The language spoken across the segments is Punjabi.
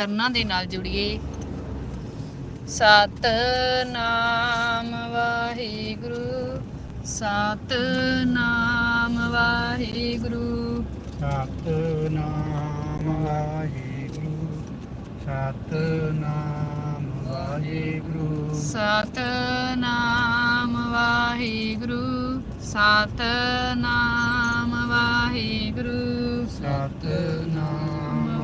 ਚਰਨਾਂ ਦੇ ਨਾਲ ਜੁੜੀਏ। ਸਤਨਾਮ ਵਾਹਿਗੁਰੂ ਸਤਨਾਮ ਵਾਹਿਗੁਰੂ। ਸਤਨਾਮ ਵਾਹਿਗੁਰੂ ਸਤਨਾਮ ਵਾਹਿਗੁਰੂ। ਸਤਨਾਮ ਵਾਹਿਗੁਰੂ ਸਤਨਾਮ ਵਾਹਿਗੁਰੂ। ਸਤਨਾਮ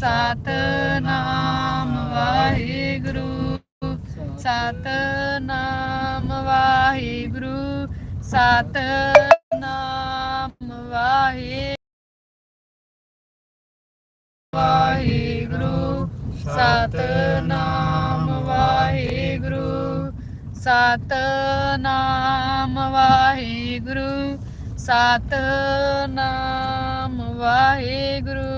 ਸਤਨਾਮ ਵਾਹਿਗੁਰੂ। ਸਤਨਾਮ ਵਾਹਿਗੁਰੂ। ਸਤਨਾਮ ਵਾਹਿਗੁਰੂ ਵਾਹਿਗੁਰੂ। ਸਤਨਾਮ ਵਾਹਿਗੁਰੂ। ਸਤਨਾਮ ਵਾਹਿਗੁਰੂ। ਸਤਨਾਮ ਵਾਹਿਗੁਰੂ।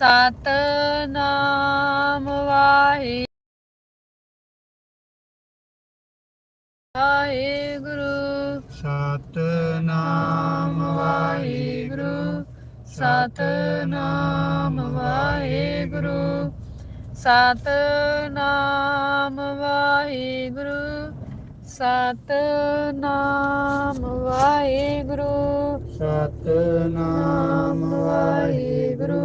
ਸਤਨਾਮ ਵਾਹਿ। ਵਾਹਿਗੁਰੂ ਸਤਨਾਮ ਵਾਹਿਗੁਰੂ ਸਤਨਾਮ ਵਾਹਿਗੁਰੂ ਸਤਨਾਮ ਵਾਹਿਗੁਰੂ ਸਤਨਾਮ ਵਾਹਿਗੁਰੂ ਸਤਨਾਮ ਵਾਹਿਗੁਰੂ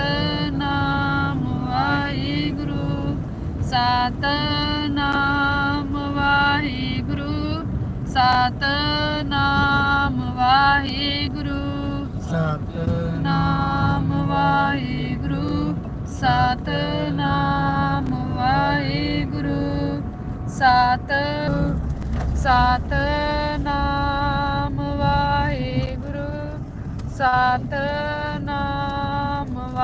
ਸਤਨਾਮ ਵਾਹਿਗੁਰੂ ਸਤਨਾਮ ਵਾਹਿਗੁਰੂ ਸਤਨਾਮ ਵਾਹਿਗੁਰੂ। ਸਤਨਾਮ ਵਾਹਿਗੁਰੂ ਸਤਨਾਮ ਵਾਹਿਗੁਰੂ। ਸਤ ਸਤਨਾਮ ਵਾਹਿਗੁਰੂ ਸਤਨਾਮ